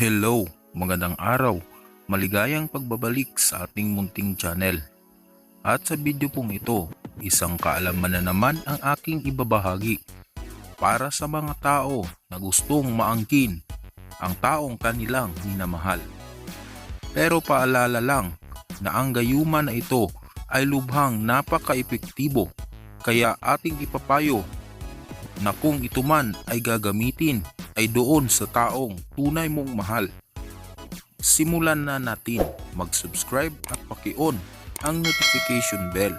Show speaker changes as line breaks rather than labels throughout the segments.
Hello, magandang araw. Maligayang pagbabalik sa ating munting channel. At sa video pong ito, isang kaalaman na naman ang aking ibabahagi para sa mga tao na gustong maangkin ang taong kanilang minamahal. Pero paalala lang na ang gayuma na ito ay lubhang napaka-epektibo kaya ating ipapayo na kung ito man ay gagamitin ay doon sa taong tunay mong mahal. Simulan na natin mag-subscribe at paki-on ang notification bell.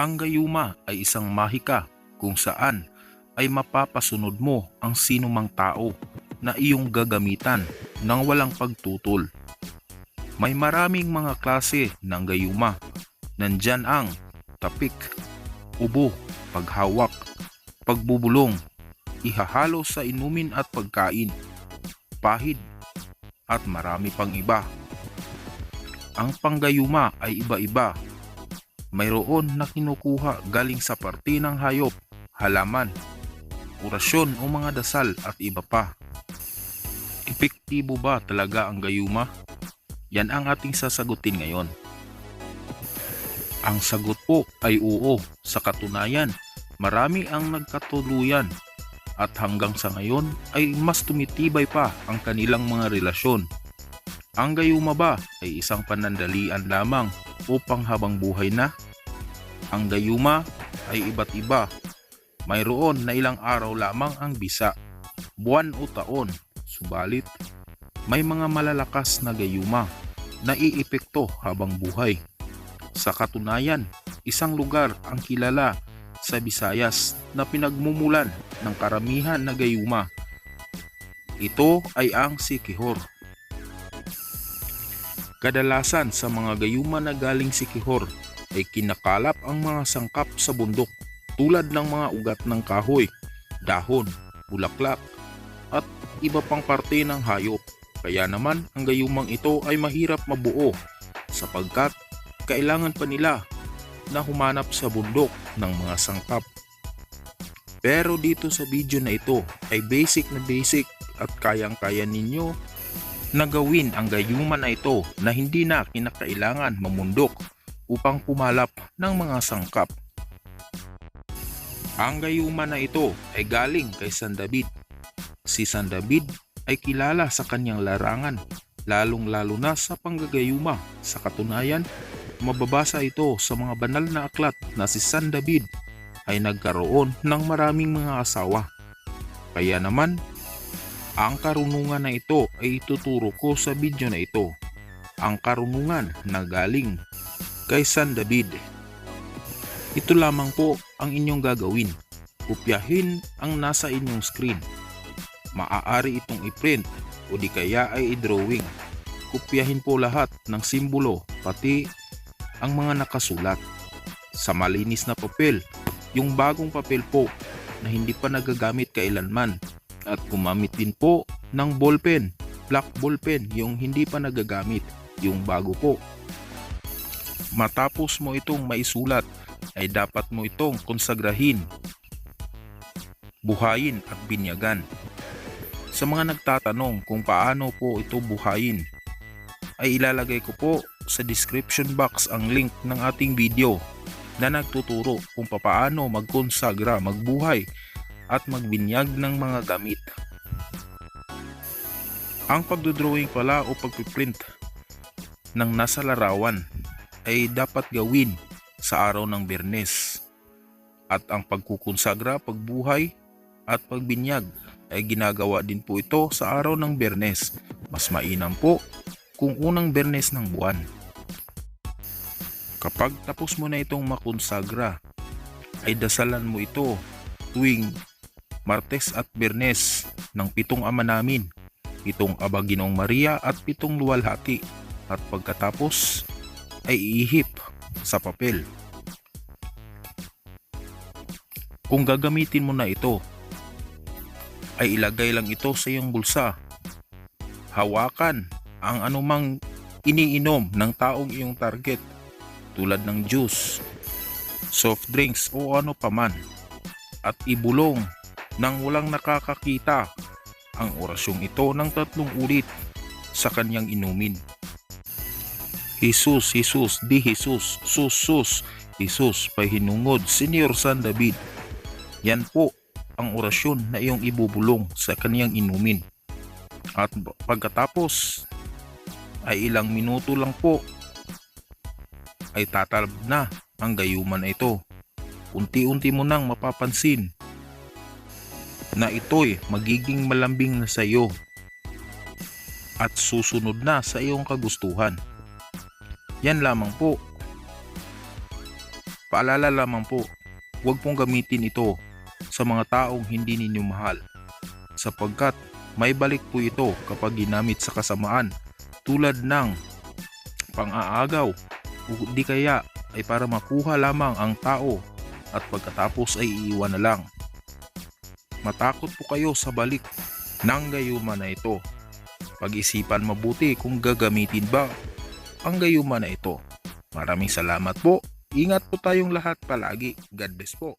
Ang gayuma ay isang mahika kung saan ay mapapasunod mo ang sinumang tao na iyong gagamitan ng walang pagtutol. May maraming mga klase ng gayuma. Nandyan ang tapik, ubo, paghawak, pagbubulong, ihahalo sa inumin at pagkain, pahid, at marami pang iba. Ang panggayuma ay iba-iba mayroon na kinukuha galing sa parte ng hayop, halaman, orasyon o mga dasal at iba pa. Epektibo ba talaga ang gayuma? Yan ang ating sasagutin ngayon. Ang sagot po ay oo. Sa katunayan, marami ang nagkatuluyan at hanggang sa ngayon ay mas tumitibay pa ang kanilang mga relasyon. Ang gayuma ba ay isang panandalian lamang o panghabang buhay na? Ang gayuma ay iba't iba. Mayroon na ilang araw lamang ang bisa, buwan o taon. Subalit, may mga malalakas na gayuma na iepekto habang buhay. Sa katunayan, isang lugar ang kilala sa Visayas na pinagmumulan ng karamihan na gayuma. Ito ay ang Sikihor. Kadalasan sa mga gayuma na galing Sikihor ay kinakalap ang mga sangkap sa bundok tulad ng mga ugat ng kahoy, dahon, bulaklak at iba pang parte ng hayop. Kaya naman ang gayumang ito ay mahirap mabuo sapagkat kailangan pa nila na humanap sa bundok ng mga sangkap. Pero dito sa video na ito ay basic na basic at kayang-kaya ninyo na gawin ang gayuma na ito na hindi na kinakailangan mamundok upang pumalap ng mga sangkap. Ang gayuma na ito ay galing kay San David. Si San David ay kilala sa kanyang larangan, lalong-lalo na sa panggagayuma. Sa katunayan, mababasa ito sa mga banal na aklat na si San David ay nagkaroon ng maraming mga asawa. Kaya naman, ang karunungan na ito ay ituturo ko sa video na ito. Ang karunungan na galing kay San David. Ito lamang po ang inyong gagawin. Kopyahin ang nasa inyong screen. Maaari itong i-print o di kaya ay i-drawing. Kopyahin po lahat ng simbolo pati ang mga nakasulat. Sa malinis na papel, yung bagong papel po na hindi pa nagagamit kailanman at gumamit din po ng ballpen, black ballpen yung hindi pa nagagamit, yung bago po. Matapos mo itong maisulat ay dapat mo itong konsagrahin, buhayin at binyagan. Sa mga nagtatanong kung paano po ito buhayin, ay ilalagay ko po sa description box ang link ng ating video na nagtuturo kung paano magkonsagra, magbuhay at magbinyag ng mga gamit. Ang pagdodrawing pala o pagpiprint ng nasa larawan ay dapat gawin sa araw ng Bernes at ang pagkukonsagra, pagbuhay at pagbinyag ay ginagawa din po ito sa araw ng Bernes. Mas mainam po kung unang Bernes ng buwan. Kapag tapos mo na itong makonsagra, ay dasalan mo ito tuwing Martes at Bernes ng pitong ama namin, pitong aba Ginong Maria at pitong luwalhati at pagkatapos ay iihip sa papel. Kung gagamitin mo na ito, ay ilagay lang ito sa iyong bulsa. Hawakan ang anumang iniinom ng taong iyong target tulad ng juice, soft drinks o ano paman at ibulong nang walang nakakakita ang orasyong ito ng tatlong ulit sa kanyang inumin. Jesus, Jesus, di Jesus, sus, sus, Jesus, pahinungod, Senyor San David. Yan po ang orasyon na iyong ibubulong sa kaniyang inumin. At pagkatapos ay ilang minuto lang po ay tatalab na ang gayuman ito. Unti-unti mo nang mapapansin na ito'y magiging malambing sa iyo at susunod na sa iyong kagustuhan. Yan lamang po. Paalala lamang po, huwag pong gamitin ito sa mga taong hindi ninyo mahal sapagkat may balik po ito kapag ginamit sa kasamaan tulad ng pang-aagaw o di kaya ay para makuha lamang ang tao at pagkatapos ay iiwan na lang. Matakot po kayo sa balik ng gayuma na ito. Pag-isipan mabuti kung gagamitin ba ang gayuma na ito. Maraming salamat po. Ingat po tayong lahat palagi. God bless po.